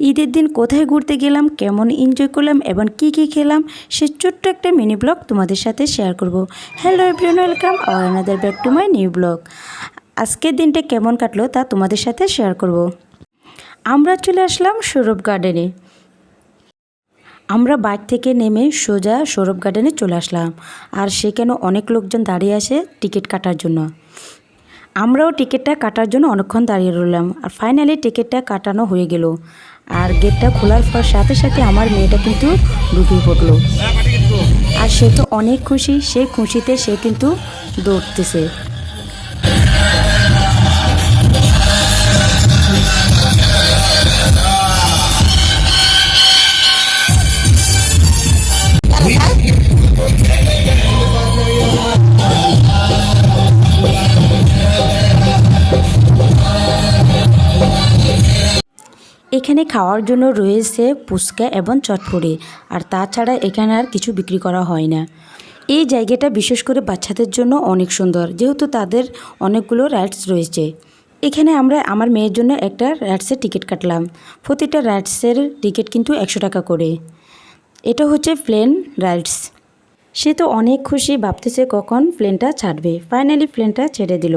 ঈদের দিন কোথায় ঘুরতে গেলাম, কেমন এনজয় করলাম এবং কি কি খেলাম, সে ছোট্ট একটা মিনি ব্লগ তোমাদের সাথে শেয়ার করব। Hello everyone welcome R another back to my new blog আজকের দিনটা কেমন কাটলো তা তোমাদের সাথে শেয়ার করব। আমরা চলে আসলাম সৌরভ গার্ডেনে আমরা বাইক থেকে নেমে সোজা সৌরভ গার্ডেনে চলে আসলাম। আর সেখানে অনেক লোকজন দাঁড়িয়ে আসে টিকিট কাটার জন্য। আমরাও টিকিটটা কাটার জন্য অনেকক্ষণ দাঁড়িয়ে রইলাম। আর ফাইনালি টিকিটটা কাটানো হয়ে গেল। আর গেটটা খোলার পর সাথে সাথে আমার মেয়েটা কিন্তু ঢুকিয়ে পড়ল। আর সে তো অনেক খুশি, সে খুশিতে সে কিন্তু দৌড়তেছে। এখানে খাওয়ার জন্য রয়েছে ফুচকা এবং চটপড়ি আর তাছাড়া এখানে আর কিছু বিক্রি করা হয় না। এই জায়গাটা বিশেষ করে বাচ্চাদের জন্য অনেক সুন্দর, যেহেতু তাদের অনেকগুলো রাইডস রয়েছে। এখানে আমরা, আমার মেয়ের জন্য একটা রাইডসের টিকিট কাটলাম। প্রতিটা রাইডসের টিকিট কিন্তু একশো টাকা করে। এটা হচ্ছে প্লেন রাইডস। সে তো অনেক খুশি, ভাবতেছে কখন প্লেনটা ছাড়বে। ফাইনালি প্লেনটা ছেড়ে দিল।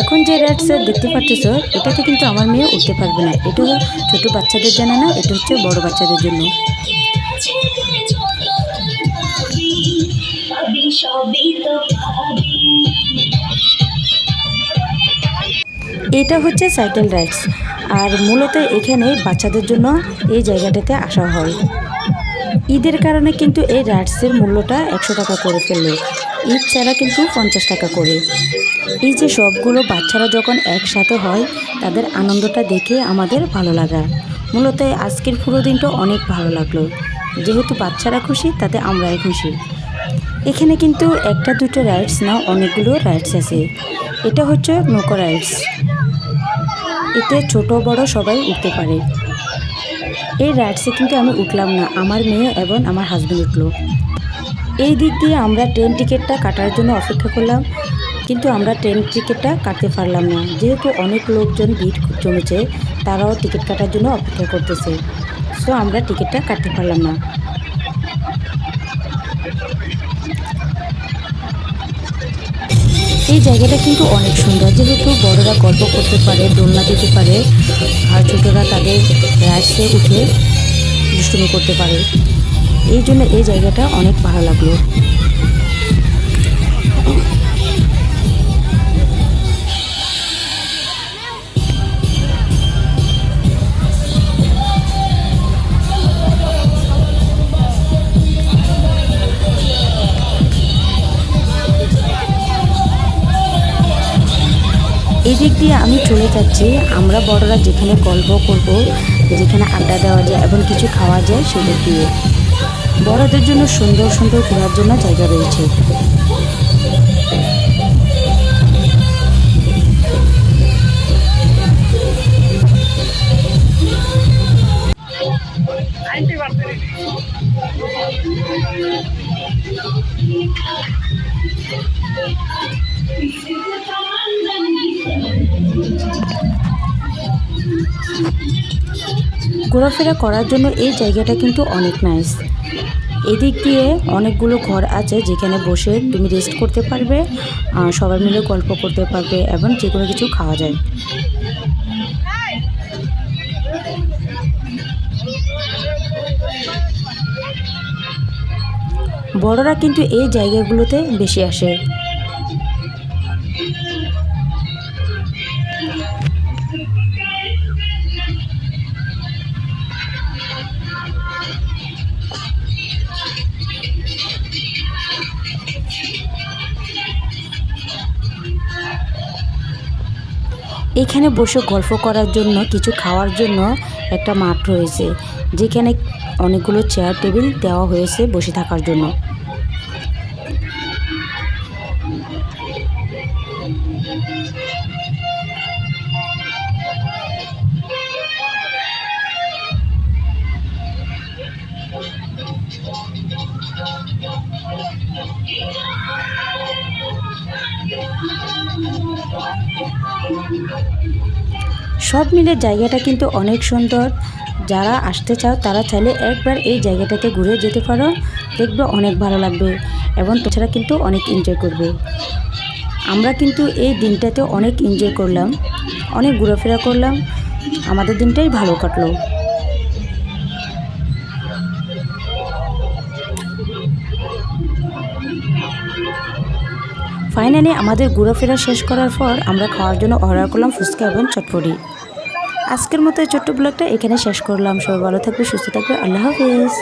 এখন যে রাইডসে দেখতে পাচ্ছ এটাতে কিন্তু আমার মেয়ে উঠতে পারবে না। এটা ছোট বাচ্চাদের জন্য না, এটা হচ্ছে বড় বাচ্চাদের জন্য। এটা হচ্ছে সাইকেল রাইডস আর মূলত এখানে বাচ্চাদের জন্য এই জায়গাটাতে আসা হয়। ঈদের কারণে কিন্তু এই রাইডসের মূল্যটা একশো টাকা করে ফেলল। ঈদ ছাড়া কিন্তু পঞ্চাশ টাকা করে। এই যে সবগুলো বাচ্চারা যখন একসাথে হয়, তাদের আনন্দটা দেখে আমাদের ভালো লাগা। মূলত আজকের পুরো দিনটা অনেক ভালো লাগল। যেহেতু বাচ্চারা খুশি, তাতে আমরাই খুশি। এখানে কিন্তু একটা দুটো রাইডস না, অনেকগুলো রাইডস আছে। এটা হচ্ছে নৌকো রাইডস এতে ছোট বড় সবাই উঠতে পারে। এই রাইডসে কিন্তু আমি উঠলাম না, আমার মেয়ে এবং আমার হাজব্যান্ড উঠল। এই দিক দিয়ে আমরা ট্রেন টিকিটটা কাটার জন্য অপেক্ষা করলাম। কিন্তু আমরা ট্রেন টিকিটটা কাটতে পারলাম না। যেহেতু অনেক লোকজন ভিড় জমেছে, তারাও টিকিট কাটার জন্য অপেক্ষা করতেছে। সো আমরা টিকিটটা কাটতে পারলাম না। এই জায়গাটা কিন্তু অনেক সুন্দর। যেহেতু বড়রা গল্প করতে পারে, দোলনা দিতে পারে, আর ছোটরা তাদের রাইডসে উঠে দুষ্টুমি করতে পারে। এই জন্য এই জায়গাটা অনেক ভালো লাগল। এই দিক দিয়ে আমি চলে যাচ্ছি। আমরা বড়রা যেখানে গল্প করব, যেখানে আড্ডা দেওয়া যায় এবং কিছু খাওয়া যায়, সেদিক দিয়ে। বড়দের জন্য সুন্দর সুন্দর ঘোরার জন্য জায়গা রয়েছে। ঘোরাফেরা করার জন্য এই জায়গাটা কিন্তু অনেক নাইস এদিক দিয়ে অনেকগুলো ঘর আছে যেখানে বসে তুমি রেস্ট করতে পারবে সবাই মিলে গল্প করতে পারবে এবং যে কোনো কিছু খাওয়া যায়। বড়রা কিন্তু এই জায়গাগুলোতে বেশি আসে। এখানে বসে গল্প করার জন্য, কিছু খাওয়ার জন্য একটা মাঠ রয়েছে, যেখানে অনেকগুলো চেয়ার টেবিল দেওয়া হয়েছে বসে থাকার জন্য। সব মিলে জায়গাটা কিন্তু অনেক সুন্দর। যারা আসতে চাও, তারা চাইলে একবার এই জায়গাটাতে ঘুরে যেতে পারো। দেখবে অনেক ভালো লাগবে এবং তাছাড়া কিন্তু অনেক এনজয় করবে। আমরা কিন্তু এই দিনটাতে অনেক এনজয় করলাম, অনেক ঘোরাফেরা করলাম। আমাদের দিনটাই ভালো কাটলো। ফাইনালি আমাদের ঘোরাফেরা শেষ করার পর আমরা খাওয়ার জন্য অর্ডার করলাম ফুচকা এবং চটপটি। আজকের মতো এই ছোট্ট ব্লগটা এখানে শেষ করলাম। সবাই ভালো থাকবে, সুস্থ থাকবে। আল্লাহ হাফিজ।